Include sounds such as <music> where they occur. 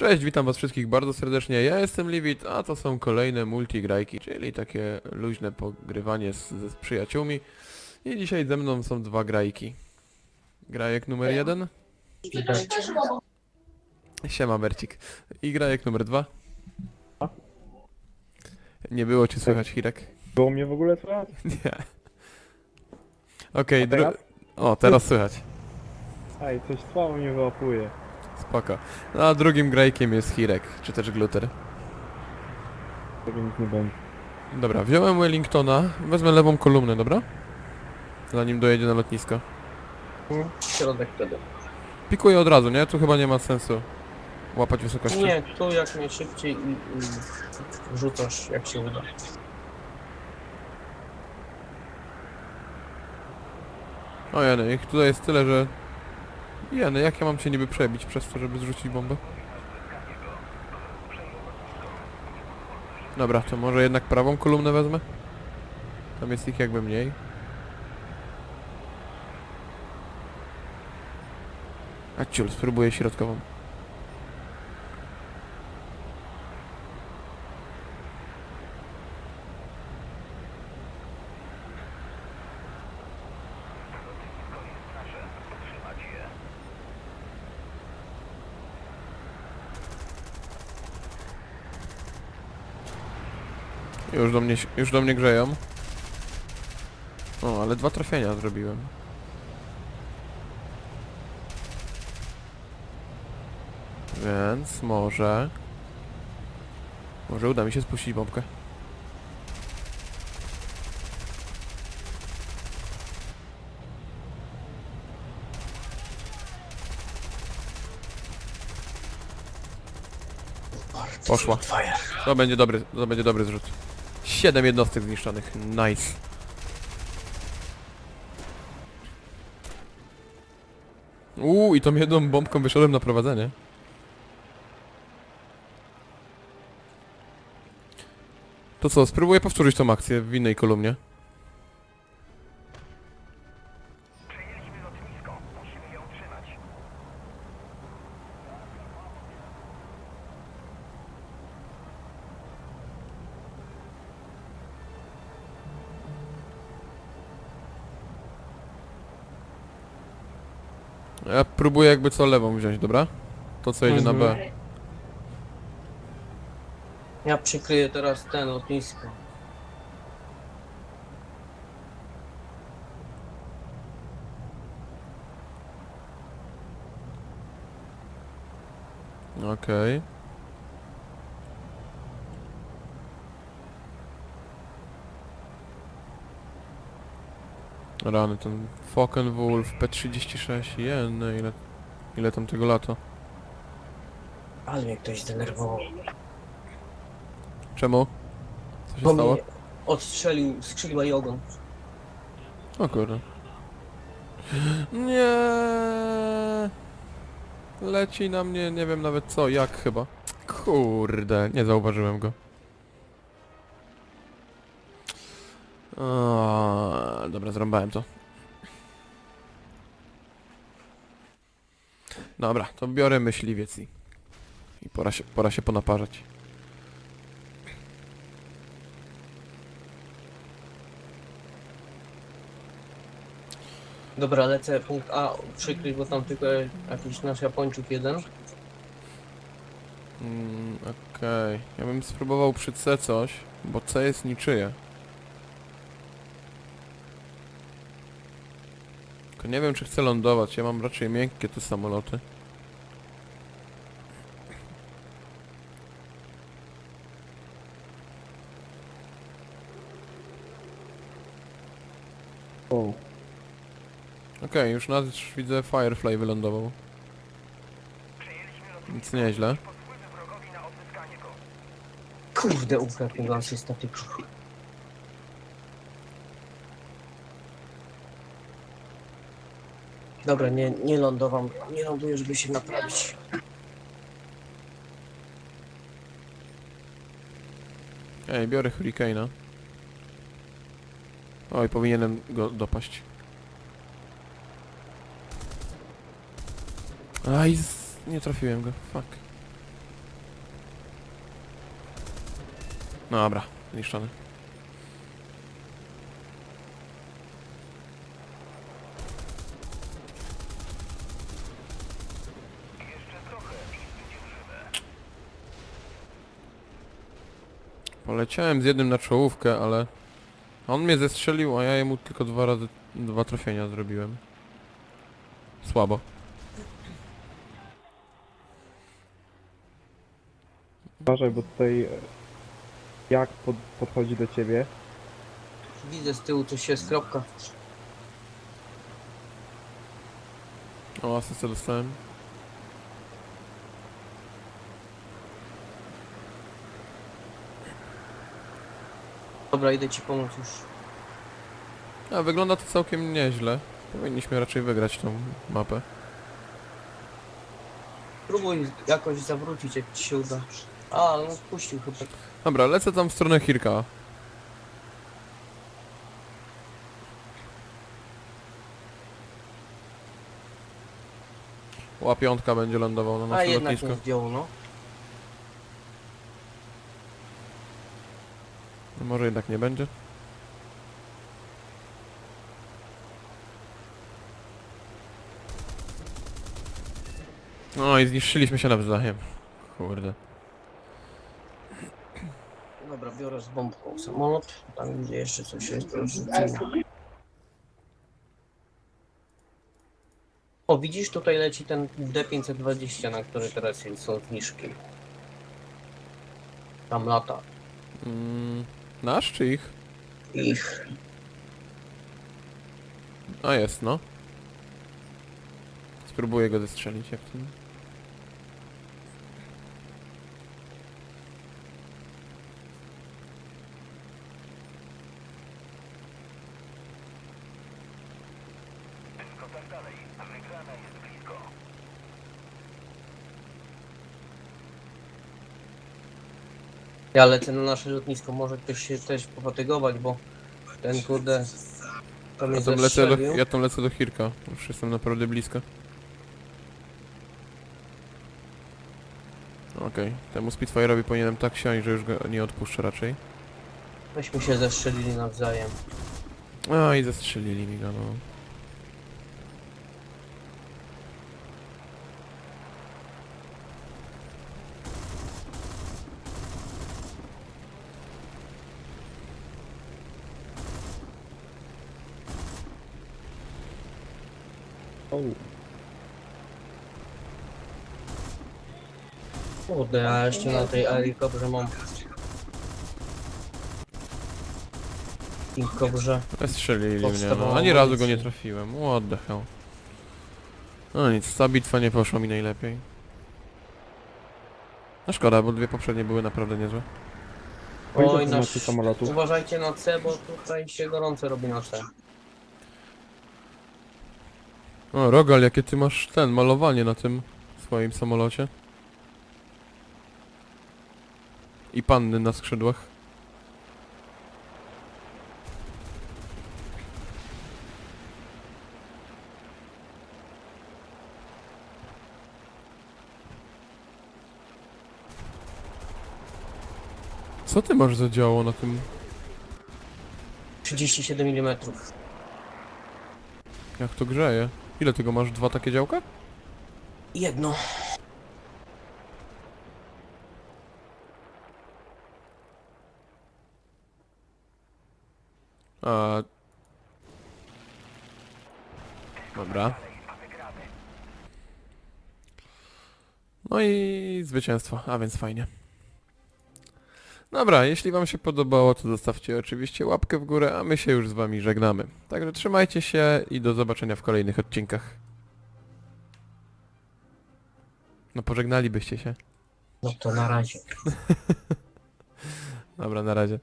Cześć, witam was wszystkich bardzo serdecznie. Ja jestem Livit, a to są kolejne multigrajki, czyli takie luźne pogrywanie z, z przyjaciółmi. I dzisiaj ze mną są dwa grajki. Grajek numer jeden. Siema Bercik. I grajek numer dwa. Nie było cię słychać, Hirek? Było mnie w ogóle słychać? <laughs> Nie. Okej, A dru... teraz? O, teraz słychać. Ej, coś słabo mnie wyłapuje. Spoko. No, a drugim grajkiem jest Hirek, czy też Gluter. Tego nic nie będzie. Dobra, wziąłem Wellingtona, wezmę lewą kolumnę, dobra? Zanim dojedzie na lotnisko. Środek wtedy. Pikuję od razu, nie? Tu chyba nie ma sensu łapać wysokości. Nie, tu jak najszybciej i, i rzucasz jak się uda. O jeny, ich tutaj jest tyle, że... Jeny, jak ja mam się niby przebić przez to, żeby zrzucić bombę? Dobra, to może jednak prawą kolumnę wezmę? Tam jest ich jakby mniej. A ciul, spróbuję środkową. Już do mnie, już do mnie grzeją. O, ale dwa trafienia zrobiłem. Więc może... Może uda mi się spuścić bombkę. Poszła. To będzie dobry, to będzie dobry zrzut. Siedem jednostek zniszczonych. Nice. Uuu, i tą jedną bombką wyszedłem na prowadzenie. To co, spróbuję powtórzyć tą akcję w innej kolumnie. Ja próbuję jakby co lewą wziąć, dobra? To co jedzie na B. Mhm. Ja przykryję teraz ten lotnisko. Okej. Rany, ten Fockenwulf P36, jenne, ile, ile tam tego lata. Ale mnie ktoś zdenerwował. Czemu? Co się Bo stało? mnie odstrzelił skrzydła i ogon. O kurde. Nie. Leci na mnie, nie wiem nawet co, jak chyba. Kurde, nie zauważyłem go. O, dobra, zrąbałem to. Dobra, to biorę myśliwiec i, i pora, się, pora się ponaparzać. Dobra, lecę punkt A przykryć, bo tam tylko jakiś nasz Japończyk jeden. Mm, Okej, ja bym spróbował przy C coś, bo C jest niczyje. Nie wiem czy chcę lądować, ja mam raczej miękkie te samoloty. Okej, już nawet już widzę Firefly wylądował. Nic nieźle. Kurde, ukradł mi go asystatyków. Dobra, nie, nie lądowam. Nie ląduję, żeby się naprawić. Ej, biorę Hurricane'a. Oj, powinienem go dopaść. Aj, z... nie trafiłem go, fuck. No, dobra, zniszczony. Poleciałem z jednym na czołówkę, ale... On mnie zestrzelił, a ja jemu tylko dwa razy... dwa trafienia zrobiłem. Słabo. Uważaj, bo tutaj... e, Jak pod, podchodzi do ciebie? Widzę z tyłu coś jest, kropka. O, asystę dostałem. Dobra, idę ci pomóc już. A, wygląda to całkiem nieźle. Powinniśmy raczej wygrać tą mapę. Próbuj jakoś zawrócić, jak ci się uda. A, no puścił chyba. Dobra, lecę tam w stronę Hirka. Ła piątka będzie lądował na A nasze jednak nie zdjął, no. No może jednak nie będzie. No i zniszczyliśmy się nawzajem. Kurde. Dobra, biorę z bombką samolot. Tam gdzie jeszcze coś jest do rzucenia. O, widzisz, tutaj leci ten D520, na który teraz jest- są zniżki. Tam lata. Mm, nasz czy ich? Ich. A jest, no. Spróbuję go zestrzelić jak ten. Ja lecę na nasze lotnisko, może ktoś się też pofatygować, bo ten kurde... To mnie Ja tam, lecę do, ja tam lecę do Hirka. Już jestem naprawdę blisko. Okej, temu Spitfire'owi powinienem tak siąść, że już go nie odpuszczę raczej. Myśmy się zestrzelili nawzajem. A i zastrzelili mi go, no. Kurde, ja jeszcze na tej helikopterze mam... Helikopterze. Zastrzelili mnie, no. Ani razu go nie trafiłem. What the hell. No nic, ta bitwa nie poszła mi najlepiej. No szkoda, bo dwie poprzednie były naprawdę niezłe. o ile Oj, ty nasz... macie samolotów? Uważajcie na C, bo tutaj się gorąco robi na C. O, Rogal, jakie ty masz ten, malowanie na tym swoim samolocie. I panny na skrzydłach. Co ty masz za działo na tym? 37 mm. Jak to grzeje? Ile tego masz? Dwa takie działka? Jedno. A... Dobra. No i zwycięstwo, a więc fajnie. Dobra, jeśli wam się podobało, to zostawcie oczywiście łapkę w górę, a my się już z wami żegnamy. Także trzymajcie się i do zobaczenia w kolejnych odcinkach. No pożegnalibyście się. No to na razie. <laughs> Dobra, na razie.